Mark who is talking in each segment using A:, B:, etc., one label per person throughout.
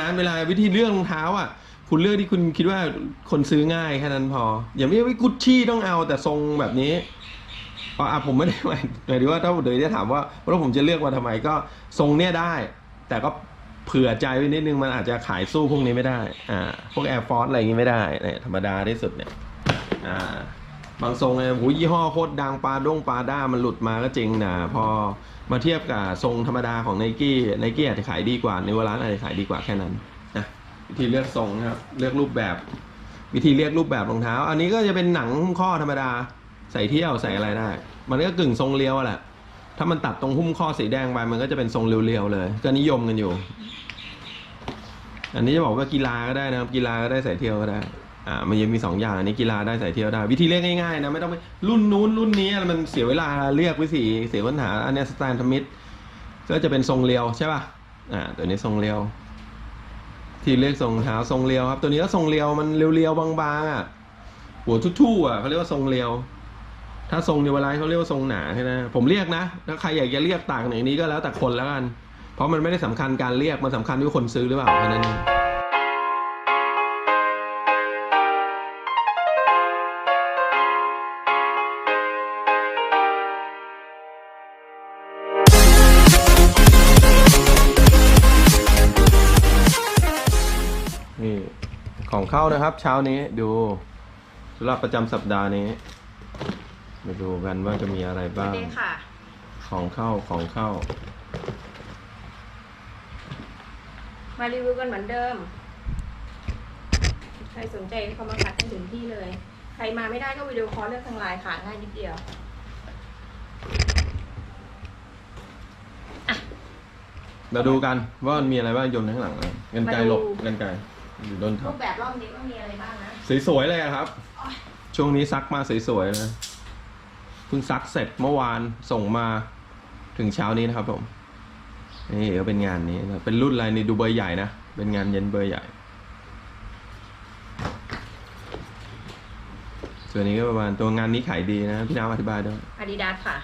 A: นั้นเวลาวิธีเลือกรองเท้าอะ คุณเลือกที่คุณคิดว่าคนซื้อง่ายแค่นั้นพอ อย่าไม่ว่ากุชชี่ต้องเอาแต่ทรงแบบนี้อะผมไม่ได้หมายหมายถึงว่าถ้าเดี๋ยวจะถามว่าว่าผมจะเลือกมาทำไมก็ทรงเนี้ยได้ แต่ก็เผื่อใจไว้นิดนึงมันอาจจะขายสู้พวกนี้ไม่ได้อ่าพวก Air Force อะไรอย่างงี้ไม่ได้เนี่ยธรรมดาที่สุดเนี่ยอ่าบางทรงเนี่ยโหยี่ห้อโคตรดังปลาด้งปลาด้ามันหลุดมาก็จริงนะพอ มาเทียบกับทรงธรรมดาของไนกี้ไนกี้อาจจะขายดีกว่าในเวลาอาจจะขายดีกว่าแค่นั้นนะวิธีเลือกทรงนะครับเลือกรูปแบบ วิธีเลือกรูปแบบรองเท้า อันนี้ก็จะเป็นหนังหุ้มข้อธรรมดาใส่เที่ยวใส่อะไรได้ มันก็กึ่งทรงเรียวแหละถ้ามันตัดตรงหุ้มข้อสีแดงไปมันก็จะเป็นทรงเรียวๆเลย ก็นิยมกันอยู่ อันนี้จะบอกว่ากีฬาก็ได้นะครับ กีฬาก็ได้ใส่เที่ยวก็ได้ อ่ามันยังมีสองอย่างอันนี้กีฬาได้ใส่เที่ยวได้ วิธีเรียกง่ายๆนะไม่ต้องไปรุ่นนู้นรุ่นนี้มันเสียเวลาเรียกวิธีเสียปัญหาอันนี้สแตนทมิดก็จะเป็นทรงเรียวใช่ป่ะอ่าตัวนี้ทรงเรียว ที่เรียกทรงเท้าทรงเรียวครับ ตัวนี้ก็ทรงเรียวมันเรียวๆบางๆอะหัวทุ่ๆอะเขาเรียกว่าทรงเรียว ถ้าทรงเดียวไลท์เขาเรียกว่าทรงหนาใช่ไหมผมเรียกนะถ้าใครอยากจะเรียกต่างอย่างนี้ก็แล้วแต่คนแล้วกัน เพราะมันไม่ได้สำคัญการเรียกมันสำคัญที่ว่าคนซื้อหรือเปล่าแค่นั้นเอง เข้านะครับ เช้านี้ดูสำหรับประจำสัปดาห์นี้มาดูกันว่าจะมีอะไร
B: สวั
A: บ้า
B: ส
A: ง
B: ดีค่ะ
A: ของเข้าของเข้า
B: มารีวิวกันเหมือนเดิม ใครสนใจเข้ามาคัดให้ถึงที่เลย ใครมาไม่ได้ก็วิดีโอคอลเลือกทางไลน์ค่ะง่ายนิดเดียว
A: เราดูกันว่ามันมีอะไรบ้างโยนข้างหลังนะกันไกลหลบ
B: มาดู
A: กันไกล อยู่ด้นทั
B: รู
A: บ
B: ปแบบรอบนี้ก็มีอะไรบ้างนะ
A: สวยๆเลยอะครับ ช่วงนี้ซักมาสวยๆนะเพิ่งซักเสร็จเมื่อวานส่งมาถึงเช้านี้นะครับผมนี่ก็เป็นงานนี้นะเป็นรุ่นอะไรนี่ดูเบอร์ใหญ่นะเป็นงานเย็นเบอร์ใหญ่ ส่วนนี้ก็ประมาณตัวงานนี้ขายดีนะพี่น้ำอธิบายด้วย
B: อาดิดาสค่ะ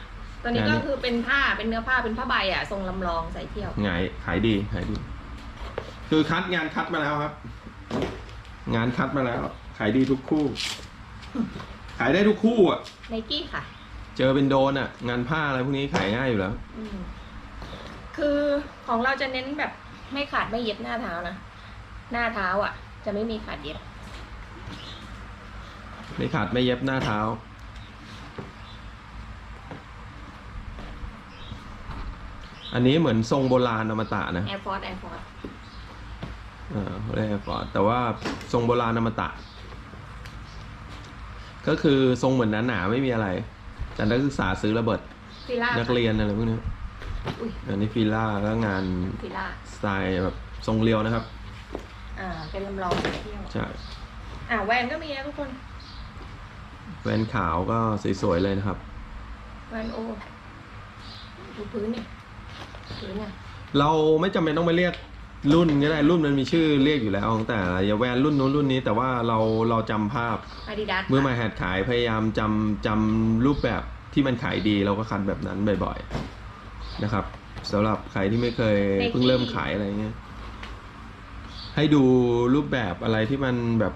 B: ตัวนี้
A: งาน
B: ก็
A: นี้
B: คือเป็นผ้าเป็นเนื้อผ้าเป็นผ้าใบอะทรงลำลองใส่เที่ยว
A: ไงขายดีขายดี คือคัดงานคัดมาแล้วครับ งานคัดมาแล้ว ขายดีทุกคู่ ขายได้ทุกคู่อะ
B: ไนกี้ค่ะ
A: เจอเป็นโดนอะ งานผ้าอะไรพวกนี้ขายง่ายอยู่แล้ว
B: อืมคือของเราจะเน้นแบบไม่ขาดไม่เย็บหน้าเท้านะ หน้าเท้าอะ จะไม่มีขาดเย็บ
A: ไม่ขาดไม่เย็บหน้าเท้า อันนี้เหมือนทรงโบราณอมตะนะ
B: Air Force Air Force
A: เออเรียกฟอร์ดแต่ว่าทรงโบราณอมตะ ก็คือทรงเหมือนหนาๆไม่มีอะไร แต่นักศึกษาซื้อระเบิด
B: ฟิล่า
A: นักเรียนอะไรพวกนี้
B: อุ้ย
A: อันนี้ฟิล่าแล้วงาน
B: ฟิล่า
A: สไตล์แบบทรงเรียวนะครับ
B: อ่า เป็นลำลองใส่เที่ยว
A: ใช่
B: อ่าแวนก็มีนะทุกคน
A: แว่นขาวก็สวยๆเลยนะครับ
B: แวนโอดูพื้นเนี่ยพื้นเนี่ย
A: เราไม่จำเป็นต้องไปเรียก รุ่นก็ได้รุ่นมันมีชื่อเรียกอยู่แล้วตั้งแต่อย่าแวนรุ่นนู้นรุ่นนี้ แต่ว่าเราเราจำภาพ
B: อาดิดาส
A: เมื่อมาแฮดขายพยายามจำจำรูปแบบที่มันขายดีเราก็คัดแบบนั้นบ่อยๆนะครับสำหรับใครที่ไม่เคยเพิ่งเริ่มขายอะไรเงี้ยให้ดูรูปแบบอะไรที่มันแบบ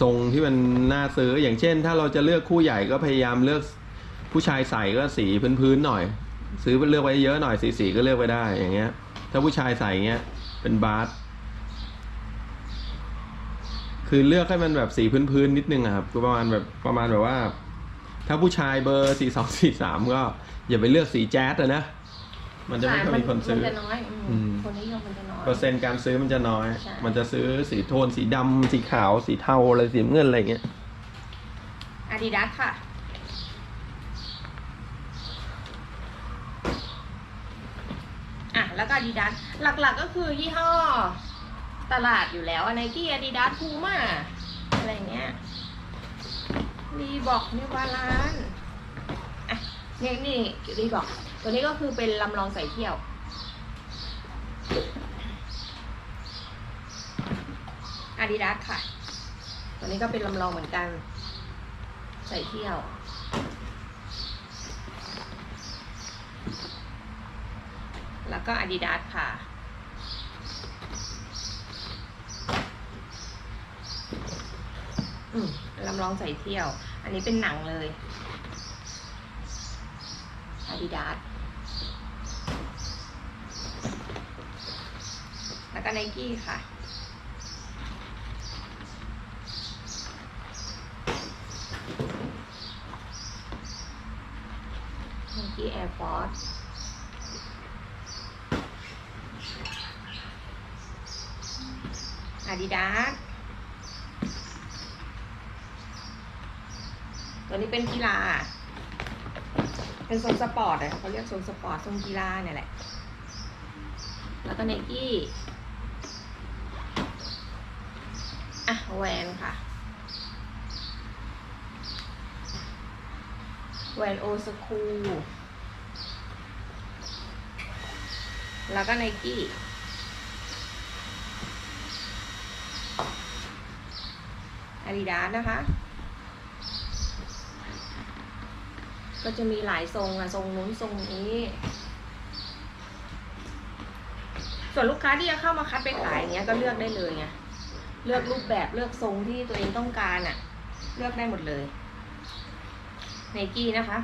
A: ทรงที่มันน่าซื้ออย่างเช่น ถ้าเราจะเลือกคู่ใหญ่ก็พยายามเลือกผู้ชายใส่ก็สีพื้นๆหน่อย ซื้อเลือกไว้เยอะหน่อยสีสีก็เลือกไว้ได้อย่างเงี้ย ถ้าผู้ชายใส่เงี้ย เป็นบาสคือเลือกให้มันแบบสีพื้นๆนิดนึงอะครับก็ประมาณแบบประมาณแบบว่า ถ้าผู้ชายเบอร์สี่สองสี่สามก็อย่าไปเลือกสีแจ๊สอะนะมันจะไม่ค่อยมีคนซื้อ
B: มันจะน้อยอืม
A: อืม
B: คนนิยมมันจะน้อย
A: เปอร์เซ็นต์การซื้อมันจะน้อย
B: ใช่
A: มันจะซื้อสีโทนสีดำสีขาวสีเทาอะไรสีน้ำเงินอะไรอย่างเงี้ย
B: อาดิดาสค่ะ อะ แล้วก็อา ดิดาสหลักๆก็คือยี่ห้อตลาดอยู่แล้วไนกี้อาดิดาสพูม่าอะไรเงี้ยรีบอกนิวบาลานอะนี่นี่รีบอกตัวนี้ก็คือเป็นลำลองใส่เที่ยวอาดิดาสค่ะ ตัวนี้ก็เป็นลำลองเหมือนกัน ใส่เที่ยว ก็ Adidas ค่ะลำลองใส่เที่ยว อันนี้เป็นหนังเลย Adidas แล้วก็ไนกี้ค่ะไนกี้แอร์ฟอร์ส ดิดาสตัวนี้เป็นกีฬา เป็นโซนสปอร์ตอะเขาเรียกโซนสปอร์ตโซนกีฬาเนี่ยแหละ แล้วก็ไนกี้อะแวนค่ะ แวนโอสคูแล้วก็ไนกี้ อาดิดาสนะคะ ก็จะมีหลายทรงอะทรงนู้นทรงนี้ ส่วนลูกค้าที่จะเข้ามาคัดไปขายอย่างเงี้ยก็เลือกได้เลยไงเลือกรูปแบบเลือกทรงที่ตัวเองต้องการอะเลือกได้หมดเลยไนกี้นะคะ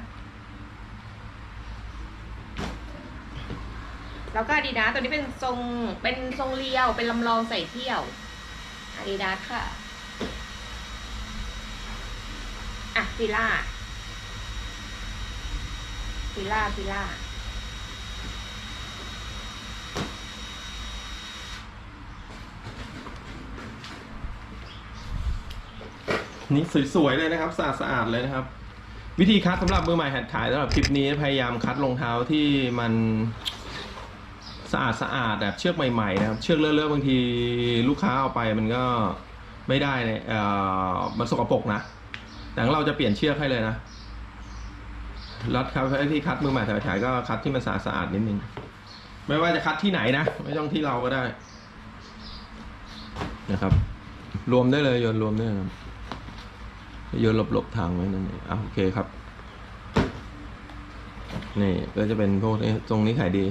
B: แล้วก็อาดิดาตัวนี้เป็นทรงเป็นทรงเรียวเป็นลำลองใส่เที่ยวอาดิดาค่ะ อะ ฟิล่าฟิล่าฟิล่า
A: นี่สวยๆเลยนะครับสะอาดสะอาดเลยนะครับ วิธีคัดสำหรับมือใหม่หัดขายสำหรับคลิปนี้พยายามคัดรองเท้าที่มันสะอาดสะอาดแบบเชือกใหม่ๆนะครับ เชือกเลอะๆบางทีลูกค้าเอาไปมันก็ไม่ได้เนี่ยอ่อมันสกปรกนะ แต่ของเราจะเปลี่ยนเชือกให้เลยนะรัดครับไอ้ที่คัดมือใหม่หัดขายก็คัดที่มันสะอาดสะอาดนิดนึง ไม่ว่าจะคัดที่ไหนนะไม่ต้องที่เราก็ได้ นะครับ รวมได้เลยโยนรวมได้เลยครับโยนหลบๆทางไว้นั่นเองอะโอเคครับ นี่ก็จะเป็นพวกนี้ทรงนี้ขายดี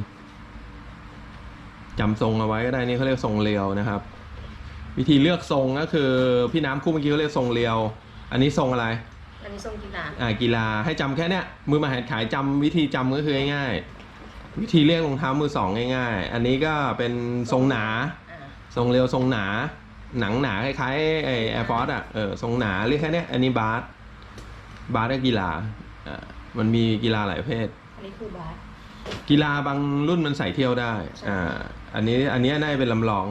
A: จำทรงเอาไว้ก็ได้นี่เขาเรียกทรงเรียวนะครับ วิธีเลือกทรงก็คือพี่น้ำคู่เมื่อกี้เขาเรียกทรงเรียว อันนี้ทรงอะไร
B: อันนี้ทรงกีฬา
A: อ่ากีฬาให้จำแค่เนี้ยมือมาหัดขายจำวิธีจำก็คือง่ายๆวิธีเรียกรองเท้ามือสองง่ายๆ อันนี้ก็เป็นทรงหนา
B: อ่า
A: ทรงเร็วทรงหนา หนังหนาคล้ายๆไอแอร์ฟอร์สอะเออทรงหนาเรียกแค่เนี้ยอันนี้บาสบาสก็กีฬาอ่ามันมีกีฬาหลายประเภท
B: อันนี้คือบาส
A: กีฬาบางรุ่นมันใส่เที่ยวได้อ่าอันนี้อันนี้น่าจะเป็นลำลอง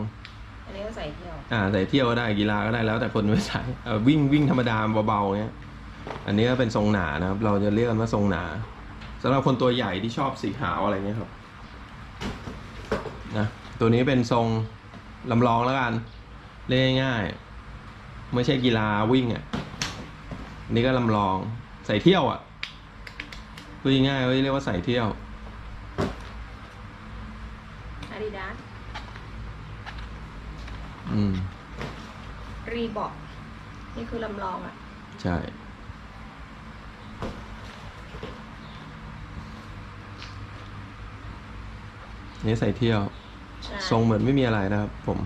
B: อันนี้ก็ใส่เที่ยว
A: อ่าใส่เที่ยวก็ได้กีฬาก็ได้แล้วแต่คนไม่ใส่เออวิ่งวิ่งธรรมดาเบาๆเนี้ย อันนี้ก็เป็นทรงหนานะครับ เราจะเรียกกันว่าทรงหนาสำหรับคนตัวใหญ่ที่ชอบสีขาวอะไรเงี้ยครับนะตัวนี้เป็นทรงลำลองแล้วกัน เรียกง่ายๆไม่ใช่กีฬาวิ่งอะนนี่ก็ลำลองใส่เที่ยวอะพูดง่ายๆว่าเรียกว่าใส่เที่ยว
B: อาดิดาส
A: อืม
B: รีบอกนี่คือลำลองอะ
A: ใช่ นี่ใส่เที่ยว
B: ใช่
A: ทรงเหมือนไม่มีอะไรนะครับผม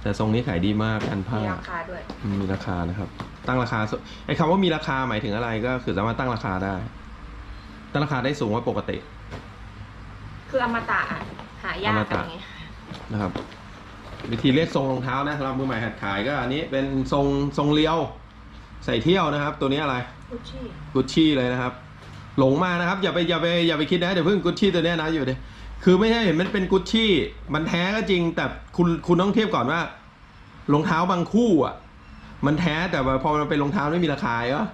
A: แต่ทรงนี้ขายดีมากกันผ้า
B: มีราคาด้วย
A: อืมมีราคานะครับ ตั้งราคาสุไอ้คำว่ามีราคาหมายถึงอะไรก็คือสามารถตั้งราคาได้ ตั้งราคาได้สูงกว่าปกติ
B: คืออมตะอะหายาก
A: อม
B: อะ
A: ตะ
B: ไรเงี้ย
A: นะครับ วิธีเรียกทรงรองเท้านะสำหรับมือใหม่หัดขายก็อันนี้เป็นทรงทรงเลี้ยว ใส่เที่ยวนะครับ ตัวนี้อะไร
B: กุชชี่
A: กุชชี่เลยนะครับ หลงมานะครับ อย่าไปอย่าไปอย่าไปคิดนะเดี๋ยวเพิ่งกุชชี่ตัวเนี้ยนะอยู่ดิคือไม่ใช่เห็นมันเป็นกุชชี่มันแท้ก็จริง แต่คุณคุณต้องเทียบก่อนว่ารองเท้าบางคู่อะ มันแท้แต่ว่าพอมันเป็นรองเท้าไม่มีราคาเหรอ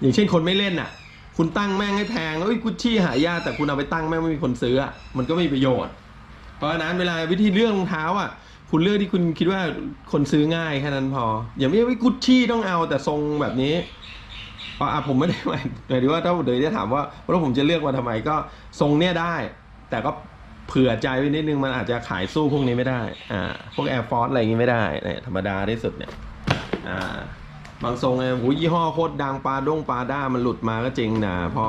A: อย่างเช่นคนไม่เล่นอะ คุณตั้งแม่งให้แพงแล้วกุชชี่หายากแต่คุณเอาไปตั้งแม่งไม่มีคนซื้ออะมันก็ไม่มีประโยชน์ เพราะฉะนั้นเวลาวิธีเลือกรองเท้าอะ คุณเลือกที่คุณคิดว่าคนซื้อง่ายแค่นั้นพอ อย่าไม่ว่กุชชี่ต้องเอาแต่ทรงแบบนี้อ๋อผมไม่ได้หมายหมายถึงว่าถ้าเดี๋ยวจะถามว่าว่าผมจะเลือกมาทำไมก็ทรงเนี้ยได้ แต่ก็เผื่อใจไว้นิดนึงมันอาจจะขายสู้พวกนี้ไม่ได้อ่าพวก Air Force อะไรอย่างงี้ไม่ได้เนี่ยธรรมดาที่สุดเนี่ยอ่าบางทรงไงหูยี่ห้อโคตรดังปาด้งปาด้ามันหลุดมาก็จริงนะพอ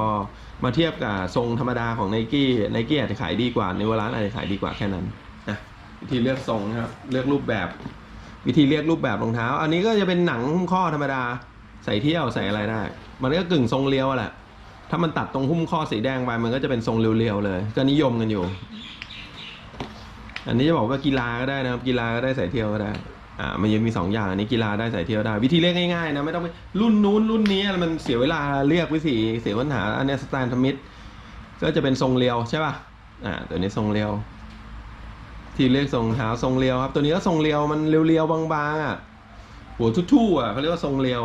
A: มาเทียบกับทรงธรรมดาของไนกี้ไนกี้อาจจะขายดีกว่าในเวลาอาจจะขายดีกว่าแค่นั้น วิธีเลือกทรงนะครับ เลือกรูปแบบ วิธีเลือกรูปแบบรองเท้า อันนี้ก็จะเป็นหนังหุ้มข้อธรรมดา ใส่เที่ยวใส่อะไรได้ มันก็กึ่งทรงเรียวแหละ ถ้ามันตัดตรงหุ้มข้อสีแดงไปมันก็จะเป็นทรงเรียวๆเลย ก็นิยมกันอยู่ อันนี้จะบอกว่ากีฬาก็ได้นะครับ กีฬาก็ได้ใส่เที่ยวก็ได้อ่ามันยังมีสองอย่างอันนี้กีฬาได้ใส่เที่ยวได้ วิธีเรียกง่ายๆนะไม่ต้องรุ่นนู้นรุ่นนี้มันเสียเวลาเรียกวิธีเสียปัญหาอันนี้สแตนทมิดก็จะเป็นทรงเรียวใช่ป่ะอ่าตัวนี้ทรงเรียว ที่เรียกทรงเท้าทรงเรียวครับ ตัวนี้ก็ทรงเรียวมันเรียวๆบางๆอะหัวทู่ๆอะเขาเรียกว่าทรงเรียว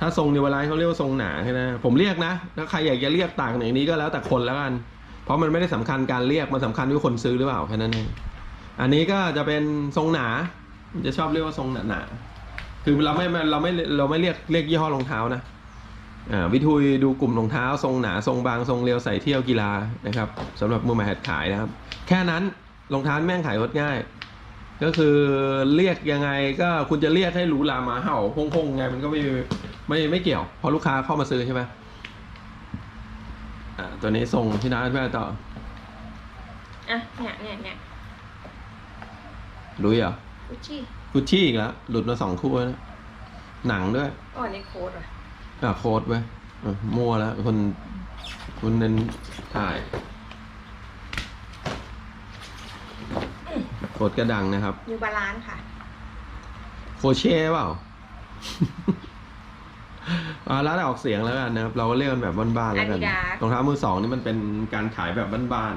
A: ถ้าทรงเนวไลท์เขาเรียกว่าทรงหนาใช่ไหมผมเรียกนะถ้าใครอยากจะเรียกต่างอย่างนี้ก็แล้วแต่คนแล้วกัน เพราะมันไม่ได้สำคัญการเรียกมันสำคัญที่คนซื้อหรือเปล่าแค่นั้นเองอันนี้ก็จะเป็นทรงหนามันจะชอบเรียกว่าทรงหนาหนาๆคือเราไม่เราไม่เราไม่เรียกเรียกยี่ห้อรองเท้านะอ่าวิธีดูกลุ่มรองเท้า ทรงหนาทรงบางทรงเรียวใส่เที่ยวกีฬานะครับสำหรับมือใหม่หัดขายนะครับ แค่นั้น รองเท้าแม่งขายรถง่าย ก็คือเรียกยังไงก็คุณจะเรียกให้หรูหราหมาเห่าพงพงๆไงมันก็ไม่ไม่ไม่เกี่ยวเพราะลูกค้าเข้ามาซื้อใช่ไหมอ่าตัวนี้ทรงที่น้าเพื่อนต่อ
B: อะเนี่ยเนี่ยเนี่ย
A: รู้เหรอ
B: กุชชี่
A: กุชชี่อีกแล้วหลุดมาสองคู่แล้วนะหนังด้วย
B: อ๋อนี่โค้ดว่ะ
A: อะโค้ดไว้ยอะมั่วแล้วคนคนเน้นถ่าย โค้ดกระดังนะครับ
B: นิวบาลานค่ะ
A: โคเช่เปล่า อ่าแล้วแต่ออกเสียงแล้วกันนะครับ เราก็เรียกกันแบบบ้านๆแล้วกัน
B: Adidas
A: รองเท้ามือสองนี่มันเป็นการขายแบบบ้าน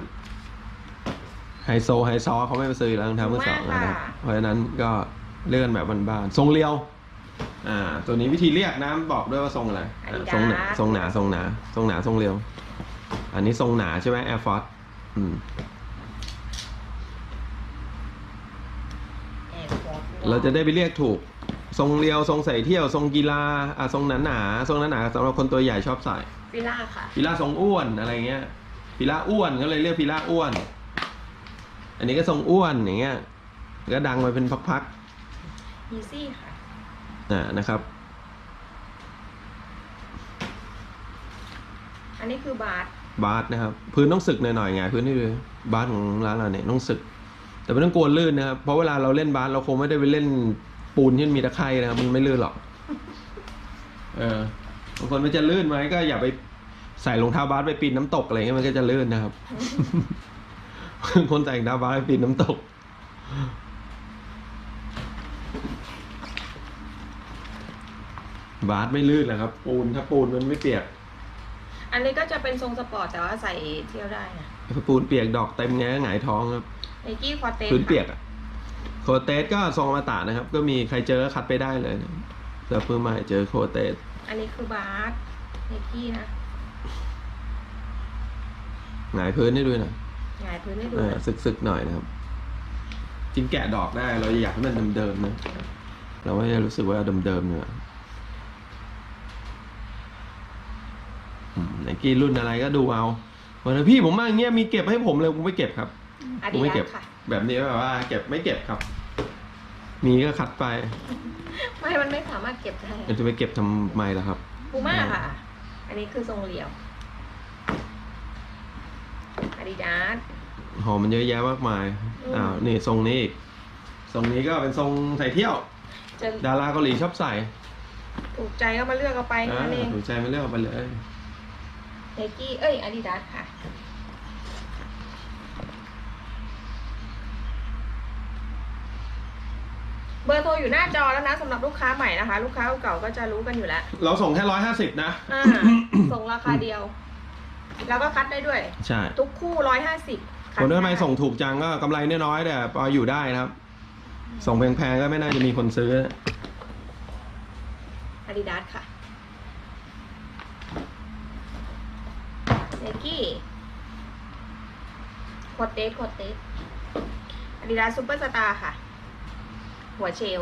A: ๆไฮโซไฮซอเขาไม่ไปซื้อแล้วรองเท้ามือสองนะครับเพราะฉะนั้นก็เรียกกันแบบบ้านๆทรงเรียว อ่า ตัวนี้วิธีเรียกนะบอกด้วยว่าทรงอะไรอ่า
B: Adidas
A: ทรงหนาทรงหนาทรงหนาทรงหนาทรงเรียว อันนี้ทรงหนาใช่ไหม Air Force อืม
B: แอนฟอร์ด
A: เราจะได้ไปเรียกถูก ทรงเรียวทรงใส่เที่ยวทรงกีฬาอะทรงหนาหนาๆทรงหนาหนาๆสำหรับคนตัวใหญ่ชอบใส่
B: ฟิล่าค่ะ
A: พิล่าทรงอ้วนอะไรเงี้ยพิล่าอ้วนก็เลยเรียกพิล่าอ้วน อันนี้ก็ทรงอ้วนอย่างเงี้ยก็ดังไปเป็นพัก
B: ยีซี่ค่ะ
A: ๆอ่านะครับ
B: อันนี้คือบาร์
A: บาสนะครับ พื้นต้องสึกหน่อยๆไงพื้นนี่คือบาสของร้านเราเนี่ยต้องสึก แต่ไม่ต้องกลัวลื่นนะครับ เพราะเวลาเราเล่นบาสเราคงไม่ได้ไปเล่นปูนที่มันมีตะไคร่นะครับ มันไม่ลื่นหรอก เออบางคนมันจะลื่นไหมก็อย่าไปใส่รองเท้าบาสไปปีนน้ำตกอะไรเงี้ยมันก็จะลื่นนะครับ คนใส่รองเท้าบาสไปปีนน้ำตก บาสไม่ลื่นนะครับ ปูนถ้าปูนมันไม่เปียก
B: อันนี้ก็จะเป็นทรงสปอร์ตแต่ว่าใส่เที่ยวได้นะ
A: ปูนเปียกดอกเต็มไงก็หงายท้องครับ
B: ไนกี้ควอเตส
A: พื้นเปียกอะโคเตสก็ทรงอมตะนะครับ ก็มีใครเจอก็คัดไปได้เลยนะเสื้อพื้นใหม่เจอโคเตส
B: อันนี้คือบาร์ไนกี้นะ
A: หงายพื้นให้ด้วยนะ
B: หงายพื้นให้ดู
A: เออสึกๆหน่อยนะครับจริงแกะดอกได้เราอยากให้มันเดิมๆนะเราไม่ได้รู้สึกว่าเดิมๆเนี่ยไหนกี้รุ่นอะไรก็ดูเอาวันนี้พี่ผมมาอย่างเงี้ยมีเก็บให้ผมเลยผมไม่เก็บครับ
B: อา
A: ผ
B: ดิ
A: มไม่
B: ดา
A: เก็บ
B: สค่ะ
A: แบบนี้แบบว่า เก็บไม่เก็บครับ มีก็คัดไป
B: ไม่ มันไม่สามารถเก็บได้
A: มันจะไปเก็บทำไมล่ะครับ
B: พูม่าค่ะ อันนี้คือทรงเหลี่ยวอาดิดาส
A: หอมมันเยอะแยะมากมาย
B: อืม
A: อ้าวนี่ทรงนี้อีกทรงนี้ก็เป็นทรงใส่เที่ยว
B: จะ
A: ดาราเกาหลีชอบใส่
B: ถูกใจก็มาเลือกเอาไป
A: อ่า
B: นั่นเอง
A: ถูกใจไม่เลือกเอาไปเลย
B: ไนกี้ เอ้ยอาดิดาสค่ะ เบอร์โทรอยู่หน้าจอแล้วนะสำหรับลูกค้าใหม่นะคะ ลูกค้าเก่าๆก็จะรู้กันอยู่แล้ว
A: เราส่งแค่ร้อยห้าสิบนะ
B: อ่า ส่งราคาเดียว แล้วก็คัดได้ด้วย
A: ใช่
B: ทุกคู่ร้อยห้าสิบ
A: คนทำไมส่งถูกจังก็กำไรน้อยๆแต่พออยู่ได้นะครับ ส่งแพงๆก็ไม่น่าจะมีคนซื้อ
B: อาดิดาสค่ะไนกี้คอเตสคอเตสอาดิดาสซูเปอร์สตาร์ค่ะ หัวเชล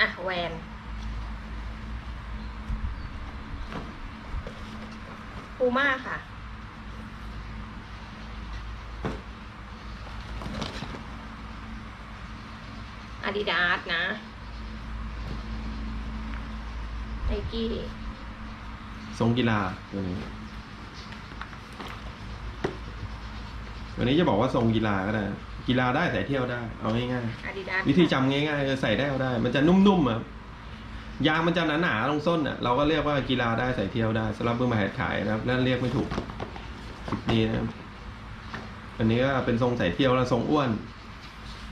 B: อะ แวน ปูม่าค่ะ อาดิดาสนะไนกี้
A: ทรงกีฬาตัวนี้ วันนี้จะบอกว่าทรงกีฬาก็ได้ กีฬาได้ใส่เที่ยวได้ เอาง่าย
B: อาดิดาส
A: ๆวิธีจำง่ายๆคือใส่ได้เอาได้ มันจะนุ่มๆอะยางมันจะหนาๆตรงส้นอะเราก็เรียกว่ากีฬาได้ใส่เที่ยวได้สำหรับมือใหม่หัดขายนะครับนั่นเรียกไม่ถูกคลิปนี้นะครับอันนี้ก็เป็นทรงใส่เที่ยวแล้วทรงอ้วน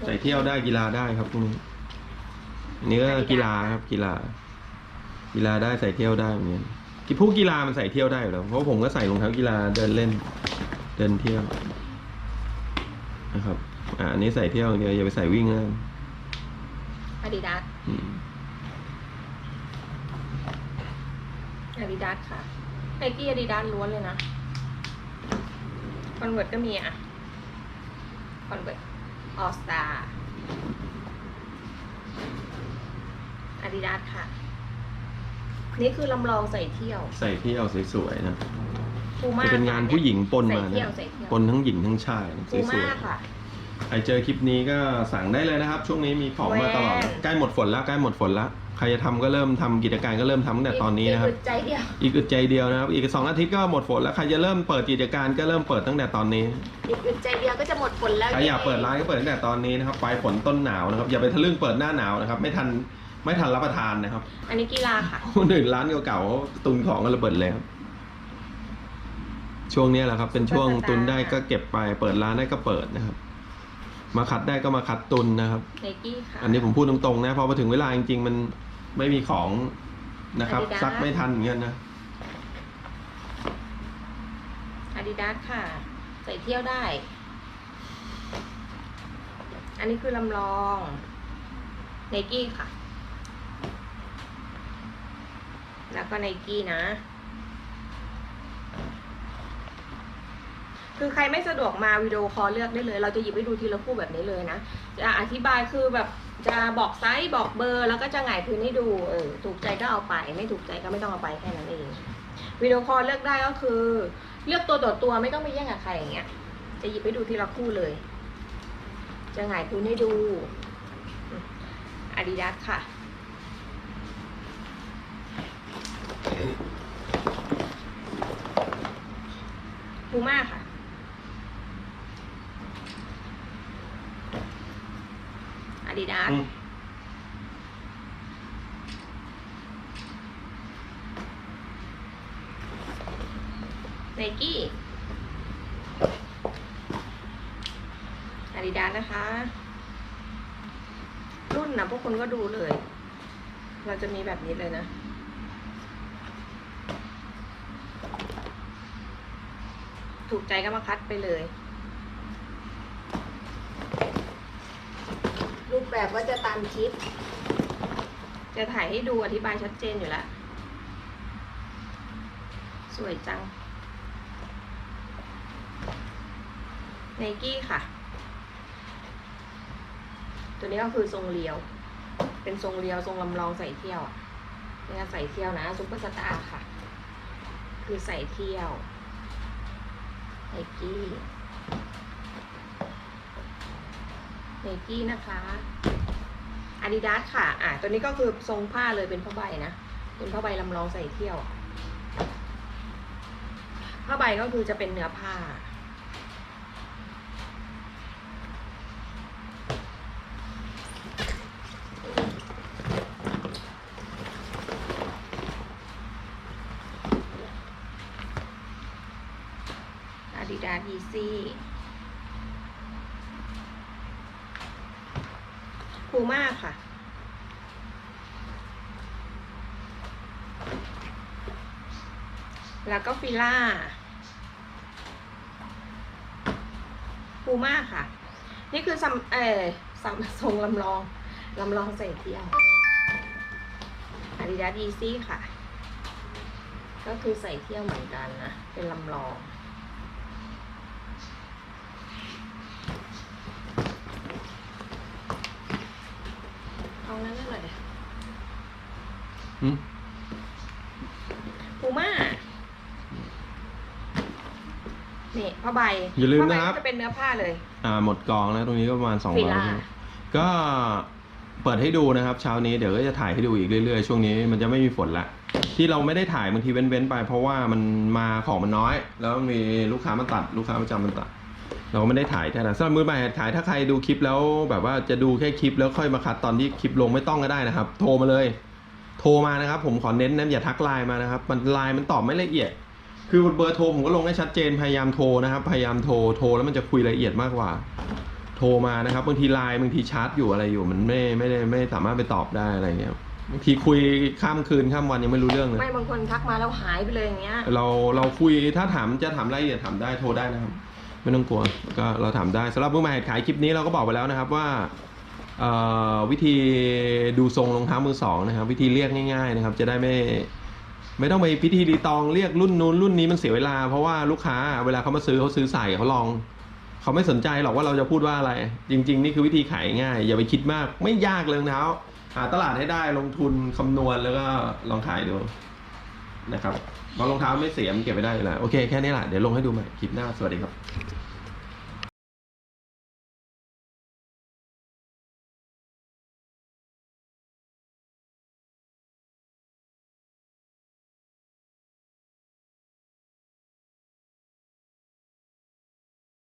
A: ใส่เที่ยวได้กีฬาได้ครับพวกนี้อันนี้ก็กีฬาครับกีฬา กีฬาได้ใส่เที่ยวได้เหมือนกันที่ผู้กีฬามันใส่เที่ยวได้อยู่แล้วเพราะผมก็ใส่รองเท้ากีฬาเดินเล่น เดินเที่ยวนะครับ อ่าอันนี้ใส่เที่ยวอย่างเดียวอย่าไปใส่วิ่งนะ
B: อาดิดาส
A: อืม
B: อาดิดาสค่ะไนกี้อาดิดาสล้วนเลยนะคอนเวิร์ตก็มีอะคอนเวิร์ตออสตาอาดิดาสค่ะ นี่คือลำลองใส่เที่ยว
A: ใส่เที่ยวสวยๆนะ
B: ฟูมา
A: จะเป็นงานผู้หญิงปนมา
B: ใส่เที่
A: นะ
B: ยวใส่เที่ยว
A: ปนทั้งหญิงทั้งชายนะส
B: ฟู
A: ว
B: มายกค่ะ
A: ๆ ใครเจอคลิปนี้ก็สั่งได้เลยนะครับ ช่วงนี้มีของมาตลอด
B: แว่น
A: ใกล้หมดฝนแล้วใกล้หมดฝนแล้ว ใครจะทำก็เริ่มทำกิจการก็เริ่มทำตั้งแต่ตอนนี้นะครับ
B: กใจเดียว
A: อีกอึดใจเดียวนะครับ อีกสองอาทิตย์ก็หมดฝนแล้วใครจะเริ่มเปิดกิจการก็เริ่มเปิดตั้งแต่ตอนนี้
B: อีกอึดใจเดียวก็จะหมดฝนแล้ว
A: ใครอยากเปิดร้านก็เปิดตั้งแต่ตอนนี้นะครับปลายฝนต้นหนาวนะครับ อย่าไปทะลึ่งเปิดหน้าหนาวนะครับ ไม่ทันไม่ทันรับประทานนะครับ
B: อันนี้กีฬาค่ะ
A: คนอื่นร้านเก่าๆเขาตุนของกันระเบิดเลยครับ ช่วงนี้แหละครับ เป็นช่วงตุนได้ก็เก็บไป เปิดร้านได้ก็เปิดนะครับ มาคัดได้ก็มาคัดตุนนะครับ
B: ไนกี้ค่ะ
A: อันนี้ผมพูดตรงๆนะพอมาถึงเวลาจริงๆ มันไม่มีของนะครับ
B: Adidas
A: ซักไม่ทันอย่างเงี้ยนะ
B: อาดิดาสค่ะ ใส่เที่ยวได้ อันนี้คือลำลองไนกี้ค่ะ แล้วก็ไนกี้นะ คือใครไม่สะดวกมาวิดีโอคอลเลือกได้เลย เราจะหยิบให้ดูทีละคู่แบบนี้เลยนะ จะอธิบายคือแบบจะบอกไซส์บอกเบอร์ แล้วก็จะหงายพื้นให้ดูเออถูกใจก็เอาไป ไม่ถูกใจก็ไม่ต้องเอาไปแค่นั้นเองวิดีโอคอลเลือกได้ก็คือ เลือกตัวต่อตัวไม่ต้องไปแย่งกับใครอย่างเงี้ย จะหยิบให้ดูทีละคู่เลย จะหงายพื้นให้ดูอาดิดาสค่ะพูม่าค่ะ อาดิดาสไนกี้อาดิดาสนะคะ รุ่นนะพวกคุณก็ดูเลย เราจะมีแบบนี้เลยนะถูกใจก็มาคัดไปเลย รูป แบบว่าจะตามคลิป จะถ่ายให้ดูอธิบายชัดเจนอยู่แล้ว สวยจังไนกี้ค่ะ ตัวนี้ก็คือทรงเรียว เป็นทรงเรียวทรงลำลองใส่เที่ยวเนี่ยใส่เที่ยวนะซุปเปอร์สตาร์ค่ะ คือใส่เที่ยวไนกี้ เนกี้นะคะอาดิดาสค่ะ อะตัวนี้ก็คือทรงผ้าเลยเป็นผ้าใบนะ เป็นผ้าใบลำลองใส่เที่ยว ผ้าใบก็คือจะเป็นเนื้อผ้าดิดาสยีซี่พูม่าค่ะ แล้วก็ฟิล่าพูม่าค่ะ นี่คือซัมเออซัมทรงลำลองลำลองใส่เที่ยวอาดิดาสยีซี่ค่ะ ก็คือใส่เที่ยวเหมือนกันนะ เป็นลำลองเอานั้นนั่นเลย
A: อืม
B: พูม่านี่ ผ้าใบ
A: อย่าลืม
B: ผ้าใบ
A: นะครับ
B: ก็จะเป็นเนื้อผ้าเลย
A: อ่าหมดกองแล้วตรงนี้ก็ประมาณสอง
B: ฟิ
A: ร้อย
B: ล่า
A: ก็เปิดให้ดูนะครับเช้านี้เดี๋ยวก็จะถ่ายให้ดูอีกเรื่อยๆ ช่วงนี้มันจะไม่มีฝนละที่เราไม่ได้ถ่ายบางทีเว้นๆไปเพราะว่ามันมาของมันน้อย แล้วมีลูกค้ามาตัด ลูกค้าประจำมันตัด เราไม่ได้ถ่ายแค่นั้นสำหรับมือใหม่หัดขายถ้าใครดูคลิปแล้วแบบว่าจะดูแค่คลิปแล้วค่อยมาคัดตอนที่คลิปลงไม่ต้องก็ได้นะครับ โทรมาเลย โทรมานะครับ ผมขอเน้นนะอย่าทักไลน์มานะครับ มันไลน์มันตอบไม่ละเอียด คือเบอร์โทรผมก็ลงให้ชัดเจนพยายามโทรนะครับ พยายามโทรโทรแล้วมันจะคุยละเอียดมากกว่า โทรมานะครับบางทีไลน์บางทีชาร์จอยู่อะไรอยู่มันไม่ไม่ได้ไม่สามารถไปตอบได้อะไรเงี้ยบางทีคุยข้ามคืนข้ามวันยังไม่รู้เรื่องเลย
B: ไม่บางคนทักมาแล้วหายไปเลยอย่างเงี้ย
A: เราเราคุยถ้าถามจะถามรายละเอียดถามได้โทรได้นะครับ ไม่ต้องกลัวก็เราถามได้สำหรับมือใหม่หัดขายคลิปนี้เราก็บอกไปแล้วนะครับว่าเอ่อวิธีดูทรงรองเท้ามือสองนะครับ วิธีเรียกง่าย ๆ นะครับ จะได้ไม่ ไม่ต้องไปพิธีรีตองเรียกรุ่นนู้นรุ่นนี้มันเสียเวลา เพราะว่าลูกค้าเวลาเขามาซื้อเขาซื้อใส่เขาลอง เขาไม่สนใจหรอกว่าเราจะพูดว่าอะไร จริง ๆ นี่คือวิธีขายง่าย อย่าไปคิดมากไม่ยากเลยรองเท้าหาตลาดให้ได้ลงทุนคำนวณแล้วก็ลองขายดูนะครับเพราะรองเท้าไม่เสียมันเก็บไว้ได้อยู่แล้วโอเคแค่นี้แหละเดี๋ยวลงให้ดูใหม่คลิปหน้าสวัสดีครับ